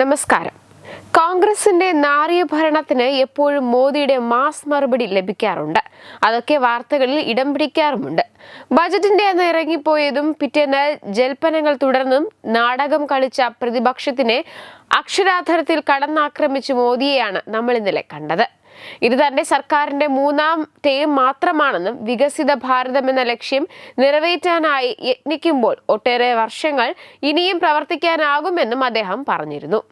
നമസ്കാരം. കോൺഗ്രസിന്റെ നാറിയ ഭരണത്തിന് എപ്പോഴും മോദിയുടെ മാസ് മറുപടി ലഭിക്കാറുണ്ട്. അതൊക്കെ വാർത്തകളിൽ ഇടം പിടിക്കാറുമുണ്ട്. ബജറ്റിന്റെ അന്ന് ഇറങ്ങിപ്പോയതും പിറ്റേന്ന് ജൽപ്പനങ്ങൾ തുടർന്നും നാടകം കളിച്ച പ്രതിപക്ഷത്തിനെ അക്ഷരാധരത്തിൽ കടന്നാക്രമിച്ച മോദിയെയാണ് നമ്മൾ ഇന്നലെ കണ്ടത്. ഇത് തന്റെ സർക്കാരിന്റെ മൂന്നാം ടേം മാത്രമാണെന്നും വികസിത ഭാരതം എന്ന ലക്ഷ്യം നിറവേറ്റാനായി യത്നിക്കുമ്പോൾ ഒട്ടേറെ വർഷങ്ങൾ ഇനിയും പ്രവർത്തിക്കാനാകുമെന്നും അദ്ദേഹം പറഞ്ഞിരുന്നു.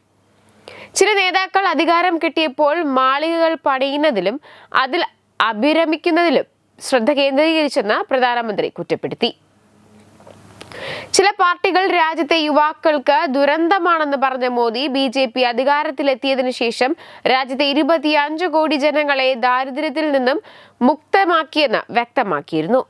ചില നേതാക്കൾ അധികാരം കിട്ടിയപ്പോൾ മാളികകൾ പണിയുന്നതിലും അതിൽ അഭിരമിക്കുന്നതിലും ശ്രദ്ധ കേന്ദ്രീകരിച്ചെന്ന് പ്രധാനമന്ത്രി കുറ്റപ്പെടുത്തി. ചില പാർട്ടികൾ രാജ്യത്തെ യുവാക്കൾക്ക് ദുരന്തമാണെന്ന് പറഞ്ഞ മോദി ബി ജെ പി അധികാരത്തിലെത്തിയതിനു ശേഷം രാജ്യത്തെ ഇരുപത്തിയഞ്ച് കോടി ജനങ്ങളെ ദാരിദ്ര്യത്തിൽ നിന്നും മുക്തമാക്കിയെന്ന് വ്യക്തമാക്കിയിരുന്നു.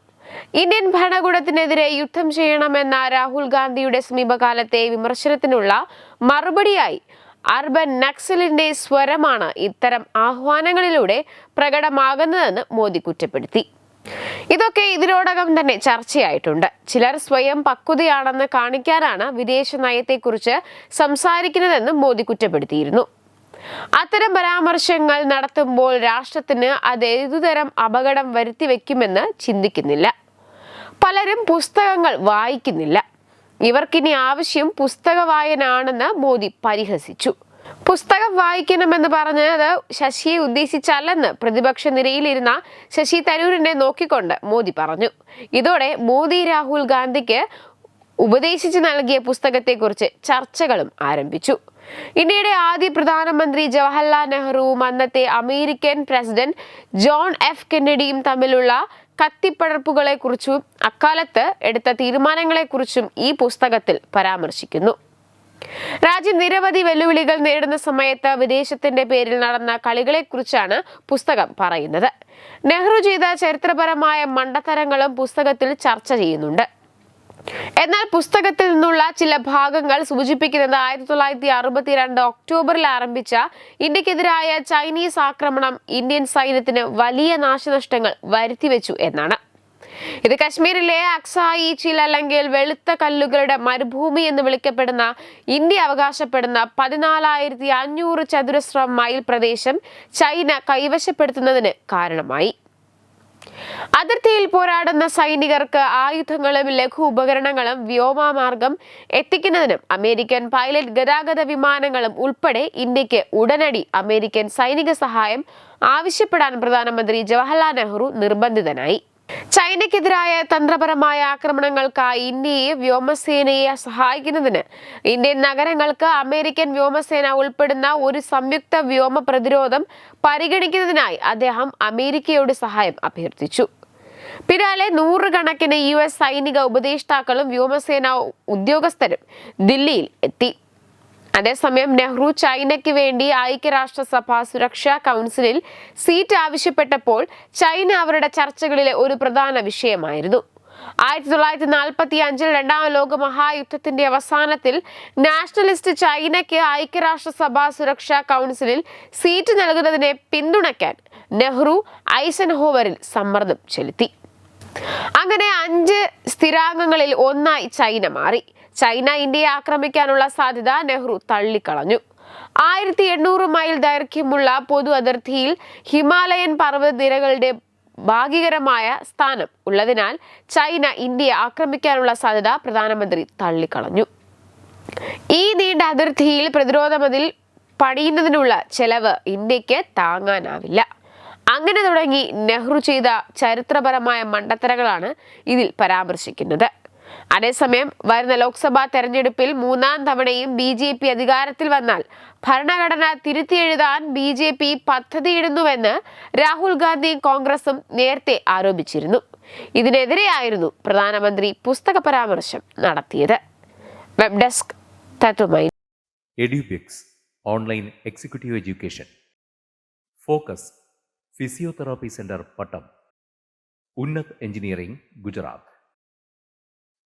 ഇന്ത്യൻ ഭരണകൂടത്തിനെതിരെ യുദ്ധം ചെയ്യണമെന്ന രാഹുൽ ഗാന്ധിയുടെ സമീപകാലത്തെ വിമർശനത്തിനുള്ള മറുപടിയായി അർബൻ നക്സലിന്റെ സ്വരമാണ് ഇത്തരം ആഹ്വാനങ്ങളിലൂടെ പ്രകടമാകുന്നതെന്ന് മോദി കുറ്റപ്പെടുത്തി. ഇതൊക്കെ ഇതിനോടകം തന്നെ ചർച്ചയായിട്ടുണ്ട്. ചിലർ സ്വയം പക്വതയാണെന്ന് കാണിക്കാനാണ് വിദേശ നയത്തെക്കുറിച്ച് സംസാരിക്കുന്നതെന്നും മോദി കുറ്റപ്പെടുത്തിയിരുന്നു. അത്തരം പരാമർശങ്ങൾ നടത്തുമ്പോൾ രാഷ്ട്രത്തിന് അത് ഏതുതരം അപകടം വരുത്തി വെക്കുമെന്ന് ചിന്തിക്കുന്നില്ല. പലരും പുസ്തകങ്ങൾ വായിക്കുന്നില്ല. ഇവർക്കിനി ആവശ്യം പുസ്തക വായനാണെന്ന് മോദി പരിഹസിച്ചു. പുസ്തകം വായിക്കണമെന്ന് പറഞ്ഞത് ശശിയെ ഉദ്ദേശിച്ചല്ലെന്ന് പ്രതിപക്ഷ നിരയിലിരുന്ന ശശി തരൂരിനെ നോക്കിക്കൊണ്ട് മോദി പറഞ്ഞു. ഇതോടെ മോദി രാഹുൽ ഗാന്ധിക്ക് ഉപദേശിച്ചു നൽകിയ പുസ്തകത്തെക്കുറിച്ച് ചർച്ചകളും ആരംഭിച്ചു. ഇന്ത്യയുടെ ആദ്യ പ്രധാനമന്ത്രി ജവഹർലാൽ നെഹ്റുവും അന്നത്തെ അമേരിക്കൻ പ്രസിഡന്റ് ജോൺ എഫ് കെന്നഡിയും തമ്മിലുള്ള കത്തിപ്പടർപ്പുകളെക്കുറിച്ചും അക്കാലത്ത് എടുത്ത തീരുമാനങ്ങളെക്കുറിച്ചും ഈ പുസ്തകത്തിൽ പരാമർശിക്കുന്നു. രാജ്യം നിരവധി വെല്ലുവിളികൾ നേരിടുന്ന സമയത്ത് വിദേശത്തിന്റെ പേരിൽ നടന്ന കളികളെക്കുറിച്ചാണ് പുസ്തകം പറയുന്നത്. നെഹ്റു ചെയ്ത ചരിത്രപരമായ മണ്ടത്തരങ്ങളും പുസ്തകത്തിൽ ചർച്ച ചെയ്യുന്നുണ്ട്. എന്നാൽ പുസ്തകത്തിൽ നിന്നുള്ള ചില ഭാഗങ്ങൾ സൂചിപ്പിക്കുന്നത് ആയിരത്തി തൊള്ളായിരത്തി അറുപത്തിരണ്ട് ഒക്ടോബറിൽ ആരംഭിച്ച ഇന്ത്യക്കെതിരായ ചൈനീസ് ആക്രമണം ഇന്ത്യൻ സൈന്യത്തിന് വലിയ നാശനഷ്ടങ്ങൾ വരുത്തിവെച്ചു എന്നാണ്. ഇത് കശ്മീരിലെ അക്സായി ചിൽ അല്ലെങ്കിൽ വെളുത്ത കല്ലുകളുടെ മരുഭൂമി എന്ന് വിളിക്കപ്പെടുന്ന ഇന്ത്യ അവകാശപ്പെടുന്ന പതിനാലായിരത്തി അഞ്ഞൂറ് ചതുരശ്ര മൈൽ പ്രദേശം ചൈന കൈവശപ്പെടുത്തുന്നതിന് കാരണമായി. അതിർത്തിയിൽ പോരാടുന്ന സൈനികർക്ക് ആയുധങ്ങളും ലഘു ഉപകരണങ്ങളും വ്യോമമാർഗം എത്തിക്കുന്നതിനും അമേരിക്കൻ പൈലറ്റ് ഗതാഗത വിമാനങ്ങളും ഉൾപ്പെടെ ഇന്ത്യയ്ക്ക് ഉടനടി അമേരിക്കൻ സൈനിക സഹായം ആവശ്യപ്പെടാൻ പ്രധാനമന്ത്രി ജവഹർലാൽ നെഹ്റു നിർബന്ധിതനായി. ചൈനയ്ക്കെതിരായ തന്ത്രപരമായ ആക്രമണങ്ങൾക്കായി ഇന്ത്യയെ വ്യോമസേനയെ സഹായിക്കുന്നതിന് ഇന്ത്യൻ നഗരങ്ങൾക്ക് അമേരിക്കൻ വ്യോമസേന ഉൾപ്പെടുന്ന ഒരു സംയുക്ത വ്യോമ പ്രതിരോധം പരിഗണിക്കുന്നതിനായി അദ്ദേഹം അമേരിക്കയോട് സഹായം അഭ്യർത്ഥിച്ചു. പിന്നാലെ നൂറുകണക്കിന് യു എസ് സൈനിക ഉപദേഷ്ടാക്കളും വ്യോമസേന ഉദ്യോഗസ്ഥരും ദില്ലിയിൽ എത്തി. അതേസമയം നെഹ്റു ചൈനയ്ക്ക് വേണ്ടി ഐക്യരാഷ്ട്രസഭ സുരക്ഷാ കൗൺസിലിൽ സീറ്റ് ആവശ്യപ്പെട്ടപ്പോൾ ചൈന അവരുടെ ചർച്ചകളിലെ ഒരു പ്രധാന വിഷയമായിരുന്നു. ആയിരത്തി തൊള്ളായിരത്തി നാൽപ്പത്തി അഞ്ചിൽ രണ്ടാം ലോക മഹായുദ്ധത്തിന്റെ അവസാനത്തിൽ നാഷണലിസ്റ്റ് ചൈനയ്ക്ക് ഐക്യരാഷ്ട്രസഭ സുരക്ഷാ കൗൺസിലിൽ സീറ്റ് നൽകുന്നതിനെ പിന്തുണയ്ക്കാൻ നെഹ്റു ഐസൻഹോവറിൽ സമ്മർദ്ദം ചെലുത്തി. അങ്ങനെ അഞ്ച് സ്ഥിരാംഗങ്ങളിൽ ഒന്നായി ചൈന മാറി. ചൈന ഇന്ത്യയെ ആക്രമിക്കാനുള്ള സാധ്യത നെഹ്റു തള്ളിക്കളഞ്ഞു. ആയിരത്തി എണ്ണൂറ് മൈൽ ദൈർഘ്യമുള്ള പൊതു അതിർത്തിയിൽ ഹിമാലയൻ പർവതനിരകളുടെ ഭാഗികരമായ സ്ഥാനം ഉള്ളതിനാൽ ചൈന ഇന്ത്യയെ ആക്രമിക്കാനുള്ള സാധ്യത പ്രധാനമന്ത്രി തള്ളിക്കളഞ്ഞു. ഈ നീണ്ട അതിർത്തിയിൽ പ്രതിരോധ മതിൽ പണിയുന്നതിനുള്ള ചെലവ് ഇന്ത്യയ്ക്ക് താങ്ങാനാവില്ല. അങ്ങനെ തുടങ്ങി നെഹ്റു ചെയ്ത ചരിത്രപരമായ മണ്ടത്തരങ്ങളാണ് ഇതിൽ പരാമർശിക്കുന്നത്. അതേസമയം വരുന്ന ലോക്സഭാ തെരഞ്ഞെടുപ്പിൽ മൂന്നാം തവണയും ബി ജെ പി അധികാരത്തിൽ വന്നാൽ ഭരണഘടന തിരുത്തിയെഴുതാൻ ബി ജെ പി പദ്ധതിയിടുന്നുവെന്ന് രാഹുൽ ഗാന്ധിയും കോൺഗ്രസും നേരത്തെ ആരോപിച്ചിരുന്നു. ഇതിനെതിരെയായിരുന്നു പ്രധാനമന്ത്രി പുസ്തക പരാമർശം നടത്തിയത്. Web desk online executive education. Focus physiotherapy centre Pattom. Unnat engineering Gujarat.